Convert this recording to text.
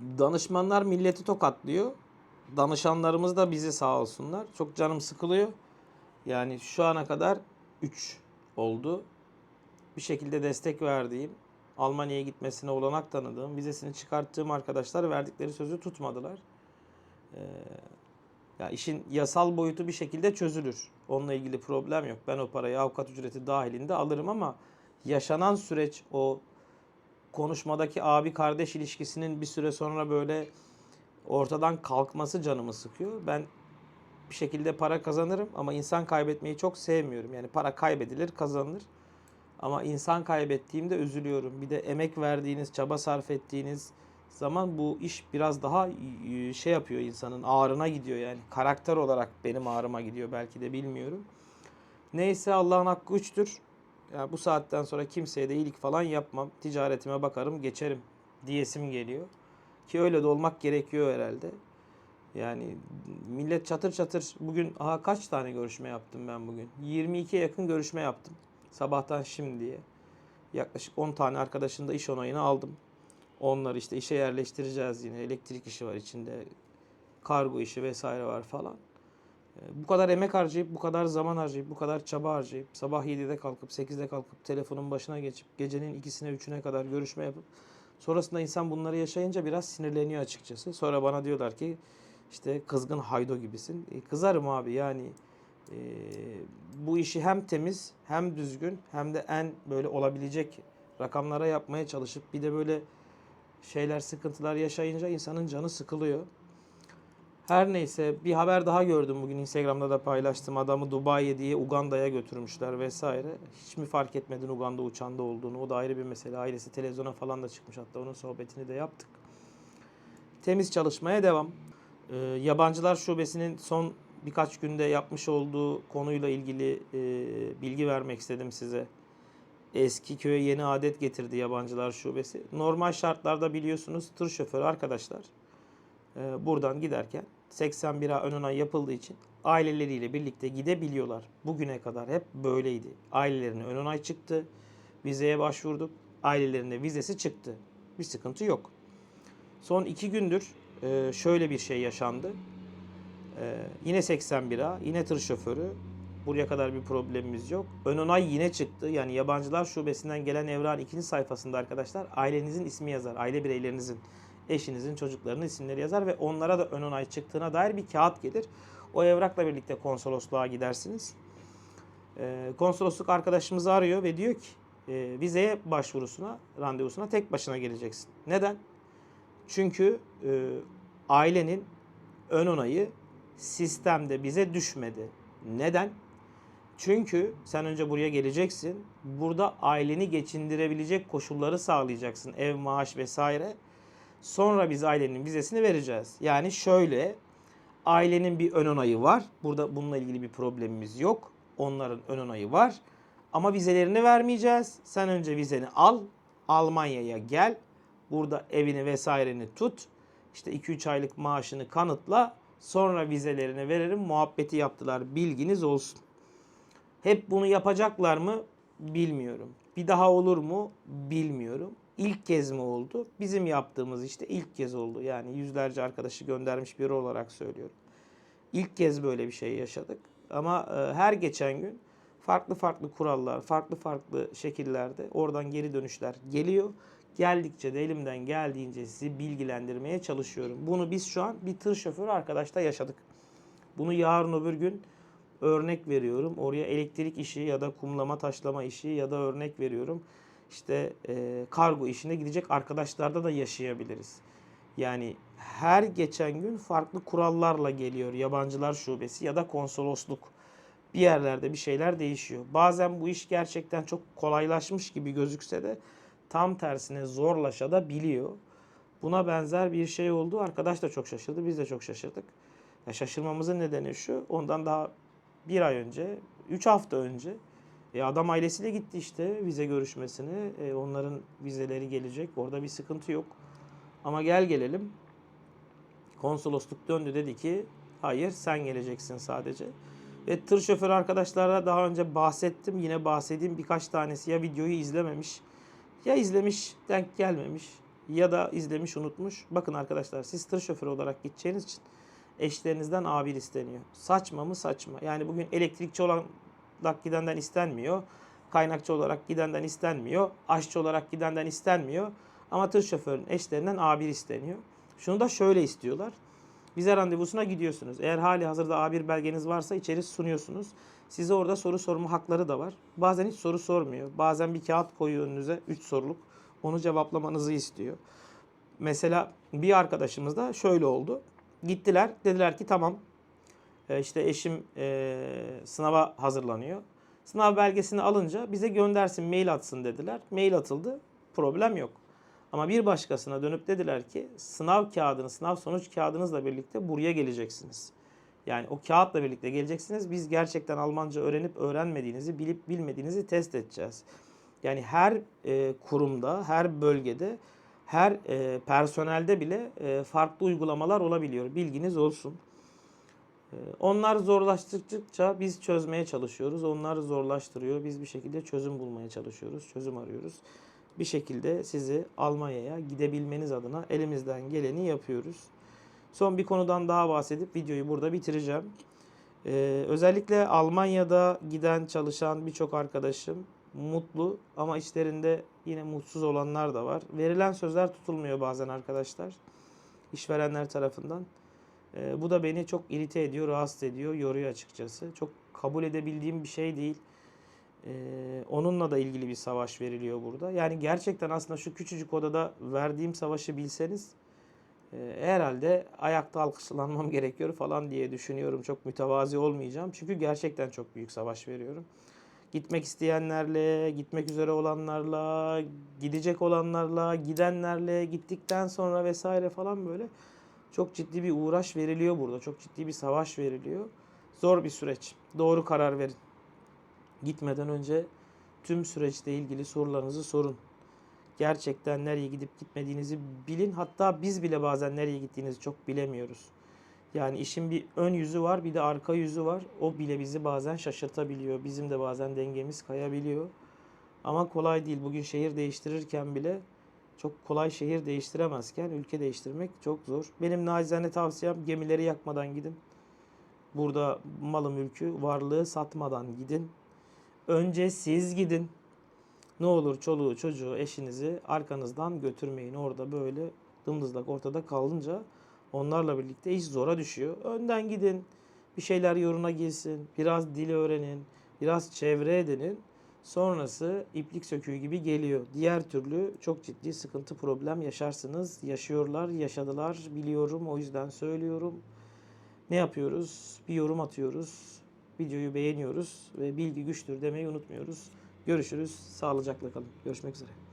Danışmanlar milleti tokatlıyor. Danışanlarımız da bizi sağ olsunlar. Çok canım sıkılıyor. Yani şu ana kadar 3 oldu. Bir şekilde destek verdiğim, Almanya'ya gitmesine olanak tanıdığım, vizesini çıkarttığım arkadaşlar verdikleri sözü tutmadılar. Ee, ya işin yasal boyutu bir şekilde çözülür. Onunla ilgili problem yok. Ben o parayı avukat ücreti dahilinde alırım ama yaşanan süreç o konuşmadaki abi kardeş ilişkisinin bir süre sonra böyle ortadan kalkması canımı sıkıyor. Ben bir şekilde para kazanırım ama insan kaybetmeyi çok sevmiyorum. Yani para kaybedilir, kazanılır. Ama insan kaybettiğimde üzülüyorum. Bir de emek verdiğiniz, çaba sarf ettiğiniz zaman bu iş biraz daha e, şey yapıyor insanın ağrına gidiyor yani. Karakter olarak benim ağrıma gidiyor belki de bilmiyorum. Neyse Allah'ın hakkı üçtür. Ya bu saatten sonra kimseye de iyilik falan yapmam. Ticaretime bakarım, geçerim diyesim geliyor. Ki öyle de olmak gerekiyor herhalde. Yani millet çatır çatır bugün aha kaç tane görüşme yaptım ben bugün? 22'ye yakın görüşme yaptım. Sabahtan şimdiye. Yaklaşık 10 tane arkadaşın da iş onayını aldım. Onları işte işe yerleştireceğiz yine. Elektrik işi var içinde. Kargo işi vesaire var falan. Ee, Bu kadar emek harcayıp, bu kadar zaman harcayıp, bu kadar çaba harcayıp, sabah 7'de kalkıp, 8'de kalkıp, telefonun başına geçip, gecenin ikisine, üçüne kadar görüşme yapıp, sonrasında insan bunları yaşayınca biraz sinirleniyor açıkçası. Sonra bana diyorlar ki, işte kızgın haydo gibisin. E, kızarım abi yani. e, bu işi hem temiz, hem düzgün, hem de en böyle olabilecek rakamlara yapmaya çalışıp, bir de böyle şeyler, sıkıntılar yaşayınca insanın canı sıkılıyor. Her neyse bir haber daha gördüm bugün Instagram'da da paylaştım. Adamı Dubai'ye diye Uganda'ya götürmüşler vesaire. Hiç mi fark etmedin Uganda uçağında olduğunu? O da ayrı bir mesele. Ailesi televizyona falan da çıkmış. Hatta onun sohbetini de yaptık. Temiz çalışmaya devam. Ee, Yabancılar Şubesi'nin son birkaç günde yapmış olduğu konuyla ilgili e, bilgi vermek istedim size. Eski köye yeni adet getirdi Yabancılar Şubesi. Normal şartlarda biliyorsunuz tır şoförü arkadaşlar e, buradan giderken 81A ön onay yapıldığı için aileleriyle birlikte gidebiliyorlar. Bugüne kadar hep böyleydi. Ailelerine ön onay çıktı. Vizeye başvurduk. Ailelerine vizesi çıktı. Bir sıkıntı yok. Son iki gündür e, şöyle bir şey yaşandı. E, yine 81A, yine tır şoförü. Buraya kadar bir problemimiz yok. Ön onay yine çıktı. Yani yabancılar şubesinden gelen evrakın ikinci sayfasında arkadaşlar ailenizin ismi yazar. Aile bireylerinizin, eşinizin, çocuklarının isimleri yazar ve onlara da ön onay çıktığına dair bir kağıt gelir. O evrakla birlikte konsolosluğa gidersiniz. Ee, konsolosluk arkadaşımızı arıyor ve diyor ki e, vizeye başvurusuna, randevusuna tek başına geleceksin. Neden? Çünkü e, ailenin ön onayı sistemde bize düşmedi. Neden? Çünkü sen önce buraya geleceksin. Burada aileni geçindirebilecek koşulları sağlayacaksın. Ev, maaş vesaire. Sonra biz ailenin vizesini vereceğiz. Yani şöyle ailenin bir ön onayı var. Burada bununla ilgili bir problemimiz yok. Onların ön onayı var. Ama vizelerini vermeyeceğiz. Sen önce vizeni al. Almanya'ya gel. Burada evini vesaireni tut. İşte 2-3 aylık maaşını kanıtla. Sonra vizelerini veririm. Muhabbeti yaptılar. Bilginiz olsun. Hep bunu yapacaklar mı? Bilmiyorum. Bir daha olur mu? Bilmiyorum. İlk kez mi oldu? Bizim yaptığımız işte ilk kez oldu. Yani yüzlerce arkadaşı göndermiş biri olarak söylüyorum. İlk kez böyle bir şey yaşadık. Ama e, her geçen gün farklı farklı kurallar, farklı farklı şekillerde oradan geri dönüşler geliyor. Geldikçe de elimden geldiğince sizi bilgilendirmeye çalışıyorum. Bunu biz şu an bir tır şoförü arkadaşla yaşadık. Bunu yarın öbür gün örnek veriyorum. Oraya elektrik işi ya da kumlama taşlama işi ya da örnek veriyorum. İşte e, kargo işine gidecek arkadaşlarda da yaşayabiliriz. Yani her geçen gün farklı kurallarla geliyor yabancılar şubesi ya da konsolosluk. Bir yerlerde bir şeyler değişiyor. Bazen bu iş gerçekten çok kolaylaşmış gibi gözükse de tam tersine zorlaşa da biliyor. Buna benzer bir şey oldu. Arkadaş da çok şaşırdı. Biz de çok şaşırdık. Ya şaşırmamızın nedeni şu. Ondan daha bir ay önce, üç hafta önce e adam ailesiyle gitti işte vize görüşmesine. E onların vizeleri gelecek. Orada bir sıkıntı yok. Ama gel gelelim. Konsolosluk döndü dedi ki hayır sen geleceksin sadece. Ve tır şoförü arkadaşlara daha önce bahsettim. Yine bahsedeyim birkaç tanesi ya videoyu izlememiş ya izlemiş denk gelmemiş ya da izlemiş unutmuş. Bakın arkadaşlar siz tır şoförü olarak gideceğiniz için eşlerinizden A1 isteniyor. Saçma mı saçma. Yani bugün elektrikçi olarak gidenden istenmiyor. Kaynakçı olarak gidenden istenmiyor. Aşçı olarak gidenden istenmiyor. Ama tır şoförünün eşlerinden A1 isteniyor. Şunu da şöyle istiyorlar. Vize randevusuna gidiyorsunuz. Eğer hali hazırda A1 belgeniz varsa içeri sunuyorsunuz. Size orada soru sorma hakları da var. Bazen hiç soru sormuyor. Bazen bir kağıt koyuyor önünüze 3 soruluk. Onu cevaplamanızı istiyor. Mesela bir arkadaşımız da şöyle oldu. Gittiler dediler ki tamam e, işte eşim e, sınava hazırlanıyor. Sınav belgesini alınca bize göndersin mail atsın dediler. Mail atıldı problem yok. Ama bir başkasına dönüp dediler ki sınav kağıdını, sınav sonuç kağıdınızla birlikte buraya geleceksiniz. Yani o kağıtla birlikte geleceksiniz. Biz gerçekten Almanca öğrenip öğrenmediğinizi, bilip bilmediğinizi test edeceğiz. Yani her e, kurumda, her bölgede, her e, personelde bile e, farklı uygulamalar olabiliyor. Bilginiz olsun. E, onlar zorlaştıkça biz çözmeye çalışıyoruz. Onlar zorlaştırıyor. Biz bir şekilde çözüm bulmaya çalışıyoruz. Çözüm arıyoruz. Bir şekilde sizi Almanya'ya gidebilmeniz adına elimizden geleni yapıyoruz. Son bir konudan daha bahsedip videoyu burada bitireceğim. Ee, özellikle Almanya'da giden çalışan birçok arkadaşım mutlu ama içlerinde yine mutsuz olanlar da var. Verilen sözler tutulmuyor bazen arkadaşlar. işverenler tarafından. Ee, bu da beni çok irite ediyor, rahatsız ediyor, yoruyor açıkçası. Çok kabul edebildiğim bir şey değil. Ee, onunla da ilgili bir savaş veriliyor burada. Yani gerçekten aslında şu küçücük odada verdiğim savaşı bilseniz e, herhalde ayakta alkışlanmam gerekiyor falan diye düşünüyorum. Çok mütevazi olmayacağım. Çünkü gerçekten çok büyük savaş veriyorum. Gitmek isteyenlerle, gitmek üzere olanlarla, gidecek olanlarla, gidenlerle, gittikten sonra vesaire falan böyle çok ciddi bir uğraş veriliyor burada. Çok ciddi bir savaş veriliyor. Zor bir süreç. Doğru karar verin. Gitmeden önce tüm süreçle ilgili sorularınızı sorun. Gerçekten nereye gidip gitmediğinizi bilin. Hatta biz bile bazen nereye gittiğinizi çok bilemiyoruz. Yani işin bir ön yüzü var, bir de arka yüzü var. O bile bizi bazen şaşırtabiliyor. Bizim de bazen dengemiz kayabiliyor. Ama kolay değil. Bugün şehir değiştirirken bile çok kolay şehir değiştiremezken ülke değiştirmek çok zor. Benim nacizane tavsiyem gemileri yakmadan gidin. Burada malı mülkü, varlığı satmadan gidin. Önce siz gidin. Ne olur çoluğu, çocuğu, eşinizi arkanızdan götürmeyin. Orada böyle dımdızlak ortada kalınca onlarla birlikte iş zora düşüyor. Önden gidin. Bir şeyler yoruna girsin. Biraz dil öğrenin. Biraz çevre edinin. Sonrası iplik söküğü gibi geliyor. Diğer türlü çok ciddi sıkıntı problem yaşarsınız. Yaşıyorlar, yaşadılar biliyorum. O yüzden söylüyorum. Ne yapıyoruz? Bir yorum atıyoruz. Videoyu beğeniyoruz ve bilgi güçtür demeyi unutmuyoruz. Görüşürüz. Sağlıcakla kalın. Görüşmek üzere.